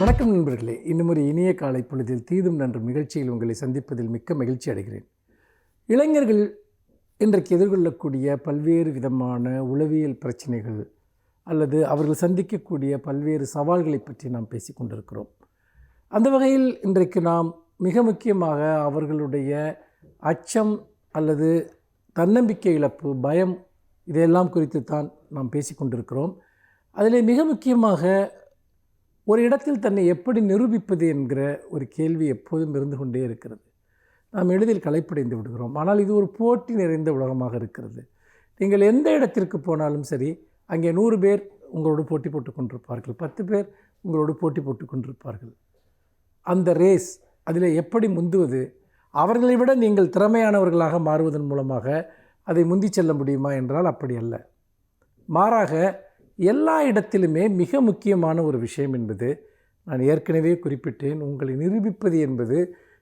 வணக்கம் நண்பர்களே. இன்னும் ஒரு இனிய காலை பொழுதில் தீதும் நன்றும் நிகழ்ச்சியில் உங்களை சந்திப்பதில் மிக்க மகிழ்ச்சி அடைகிறேன். இளைஞர்கள் இன்றைக்கு எதிர்கொள்ளக்கூடிய பல்வேறு விதமான உளவியல் பிரச்சனைகள் அல்லது அவர்கள் சந்திக்கக்கூடிய பல்வேறு சவால்களை பற்றி நாம் பேசி கொண்டிருக்கிறோம். அந்த வகையில் இன்றைக்கு நாம் மிக முக்கியமாக அவர்களுடைய அச்சம் அல்லது தன்னம்பிக்கை இழப்பு பயம் இதையெல்லாம் குறித்து தான் நாம் பேசிக்கொண்டிருக்கிறோம் அதில் மிக முக்கியமாக ஒரு இடத்தில் தன்னை எப்படி நிரூபிப்பது என்கிற ஒரு கேள்வி எப்போதும் இருந்து கொண்டே இருக்கிறது. நாம் எளிதில் களைப்படைந்து விடுகிறோம். ஆனால் இது ஒரு போட்டி நிறைந்த உலகமாக இருக்கிறது. நீங்கள் எந்த இடத்திற்கு போனாலும் சரி அங்கே நூறு பேர் உங்களோடு போட்டி போட்டுக் கொண்டிருப்பார்கள். பத்து பேர் உங்களோடு போட்டி போட்டு கொண்டிருப்பார்கள். அந்த ரேஸ் அதில் எப்படி முந்துவது அவர்களை விட நீங்கள் திறமையானவர்களாக மாறுவதன் மூலமாக அதை முந்தி செல்ல முடியுமா என்றால் அப்படி அல்ல. மாறாக எல்லா இடத்திலுமே மிக முக்கியமான ஒரு விஷயம் என்பது நான் ஏற்கனவே குறிப்பிட்டேன் உங்களை நிரூபிப்பது என்பது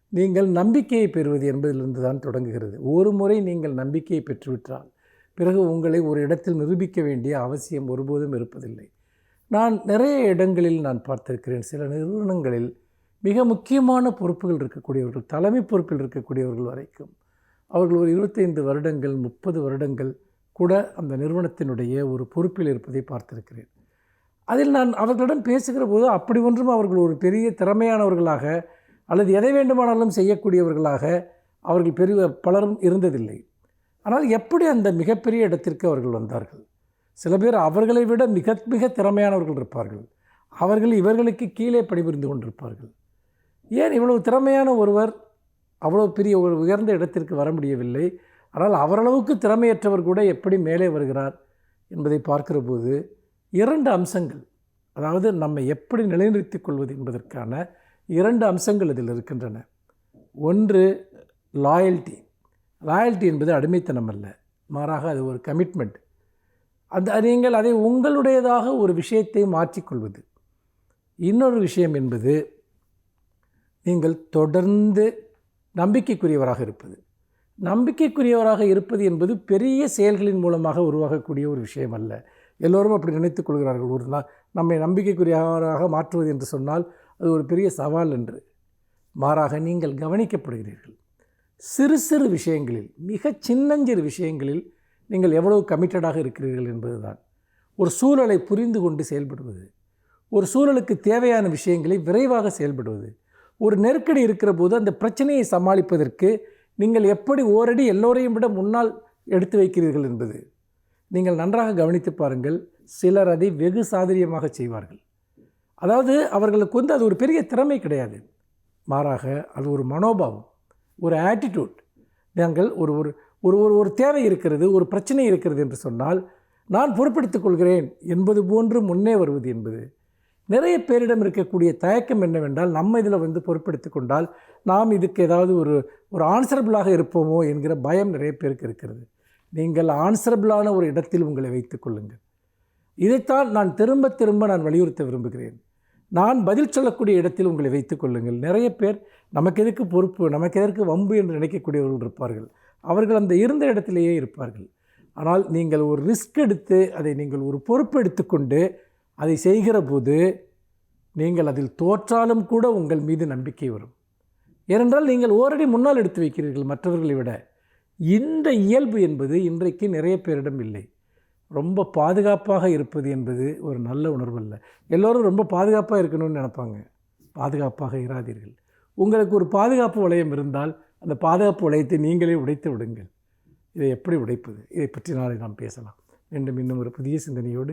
நீங்கள் நம்பிக்கையை பெறுவது என்பதிலிருந்து தான் தொடங்குகிறது. ஒரு முறை நீங்கள் நம்பிக்கையை பெற்றுவிட்டால் பிறகு உங்களை ஒரு இடத்தில் நிரூபிக்க வேண்டிய அவசியம் ஒருபோதும் இருப்பதில்லை. நான் நிறைய இடங்களில் நான் பார்த்திருக்கிறேன் சில நிறுவனங்களில் மிக முக்கியமான பொறுப்புகள் இருக்கக்கூடியவர்கள் தலைமை பொறுப்பில் இருக்கக்கூடியவர்கள் வரைக்கும் அவர்கள் ஒரு இருபத்தைந்து வருடங்கள் முப்பது வருடங்கள் கூட அந்த நிறுவனத்தினுடைய ஒரு பொறுப்பில் இருப்பதை பார்த்திருக்கிறேன். அதில் நான் அவர்களிடம் பேசுகிற போது அப்படி ஒன்றும் அவர்கள் ஒரு பெரிய திறமையானவர்களாக அல்லது எதை வேண்டுமானாலும் செய்யக்கூடியவர்களாக அவர்கள் பெரிய பலரும் இருந்ததில்லை. ஆனால் எப்படி அந்த மிகப்பெரிய இடத்திற்கு அவர்கள் வந்தார்கள்? சில பேர் அவர்களை விட மிக மிக திறமையானவர்கள் இருப்பார்கள். அவர்கள் இவர்களுக்கு கீழே பணிபுரிந்து கொண்டிருப்பார்கள். ஏன் இவ்வளவு திறமையான ஒருவர் அவ்வளோ பெரிய ஒரு உயர்ந்த இடத்திற்கு வர முடியவில்லை? ஆனால் அவரளவுக்கு திறமையற்றவர் கூட எப்படி மேலே வருகிறார் என்பதை பார்க்கிற போது இரண்டு அம்சங்கள் அதாவது நம்மை எப்படி நிலைநிறுத்திக் கொள்வது என்பதற்கான இரண்டு அம்சங்கள் இதில் இருக்கின்றன. ஒன்று லாயல்ட்டி லாயல்ட்டி என்பது அடிமைத்தனம் அல்ல மாறாக அது ஒரு கமிட்மெண்ட் அந்த நீங்கள் அதை உங்களுடையதாக ஒரு விஷயத்தை மாற்றிக்கொள்வது இன்னொரு விஷயம் என்பது நீங்கள் தொடர்ந்து நம்பிக்கைக்குரியவராக இருப்பது. நம்பிக்கைக்குரியவராக இருப்பது என்பது பெரிய செயல்களின் மூலமாக உருவாகக்கூடிய ஒரு விஷயம் அல்ல எல்லோரும் அப்படி நினைத்துக் கொள்கிறார்கள். ஒரு நா நம்மை நம்பிக்கைக்குரியவராக மாற்றுவது என்று சொன்னால் அது ஒரு பெரிய சவால் என்று. மாறாக நீங்கள் கவனிக்கப்படுகிறீர்கள். சிறு சிறு விஷயங்களில் மிக சின்னஞ்சிறு விஷயங்களில் நீங்கள் எவ்வளவு கமிட்டடாக இருக்கிறீர்கள் என்பதுதான். ஒரு சூழலை புரிந்து கொண்டு செயல்படுவது. ஒரு சூழலுக்கு தேவையான விஷயங்களை விரைவாக செயல்படுவது. ஒரு நெருக்கடி இருக்கிற போது அந்த பிரச்சனையை சமாளிப்பதற்கு நீங்கள் எப்படி ஓரடி எல்லோரையும் விட முன்னால் எடுத்து வைக்கிறீர்கள் என்பது நீங்கள் நன்றாக கவனித்து பாருங்கள். சிலர் அதை வெகு சாதுரியமாக செய்வார்கள். அதாவது அவர்களுக்கு வந்து அது ஒரு பெரிய திறமை கிடையாது. மாறாக அது ஒரு மனோபாவம் ஒரு ஆட்டிடியூட் நாங்கள் ஒரு ஒரு ஒரு ஒரு ஒரு தேவை இருக்கிறது ஒரு பிரச்சனை இருக்கிறது என்று சொன்னால் நான் பொறுப்பெடுத்துக் கொள்கிறேன் என்பது போன்று முன்னே வருவது என்பது நிறைய பேரிடம் இருக்கக்கூடிய தயக்கம் என்னவென்றால் நம்ம இதில் வந்து பொறுப்பெடுத்து கொண்டால் நாம் இதுக்கு ஏதாவது ஒரு ஒரு ஆன்சரபிளாக இருப்போமோ என்கிற பயம் நிறைய பேருக்கு இருக்கிறது. நீங்கள் ஆன்சரபிளான ஒரு இடத்தில் உங்களை வைத்துக் கொள்ளுங்கள். இதைத்தான் நான் திரும்ப திரும்ப நான் வலியுறுத்த விரும்புகிறேன். நான் பதில் சொல்லக்கூடிய இடத்தில் உங்களை வைத்துக் கொள்ளுங்கள். நிறைய பேர் நமக்கு எதற்கு பொறுப்பு நமக்கு எதற்கு வம்பு என்று நினைக்கக்கூடியவர்கள் இருப்பார்கள். அவர்கள் அந்த இருந்த இடத்திலேயே இருப்பார்கள். ஆனால் நீங்கள் ஒரு ரிஸ்க் எடுத்து அதை நீங்கள் ஒரு பொறுப்பு எடுத்துக்கொண்டு அதை செய்கிற போது நீங்கள் அதில் தோற்றாலும் கூட உங்கள் மீது நம்பிக்கை வரும். ஏனென்றால் நீங்கள் ஓரடி முன்னால் எடுத்து வைக்கிறீர்கள் மற்றவர்களை விட. இந்த இயல்பு என்பது இன்றைக்கு நிறைய பேரிடம் இல்லை. ரொம்ப பாதுகாப்பாக இருப்பது என்பது ஒரு நல்ல உணர்வு அல்ல எல்லோரும் ரொம்ப பாதுகாப்பாக இருக்கணும்னு நினப்பாங்க. பாதுகாப்பாக இராதீர்கள். உங்களுக்கு ஒரு பாதுகாப்பு வளையம் இருந்தால் அந்த பாதுகாப்பு வளையத்தை நீங்களே உடைத்து விடுங்கள். இதை எப்படி உடைப்பது? இதை பற்றி நாளை நாம் பேசலாம். மீண்டும் இன்னும் ஒரு புதிய சிந்தனையோடு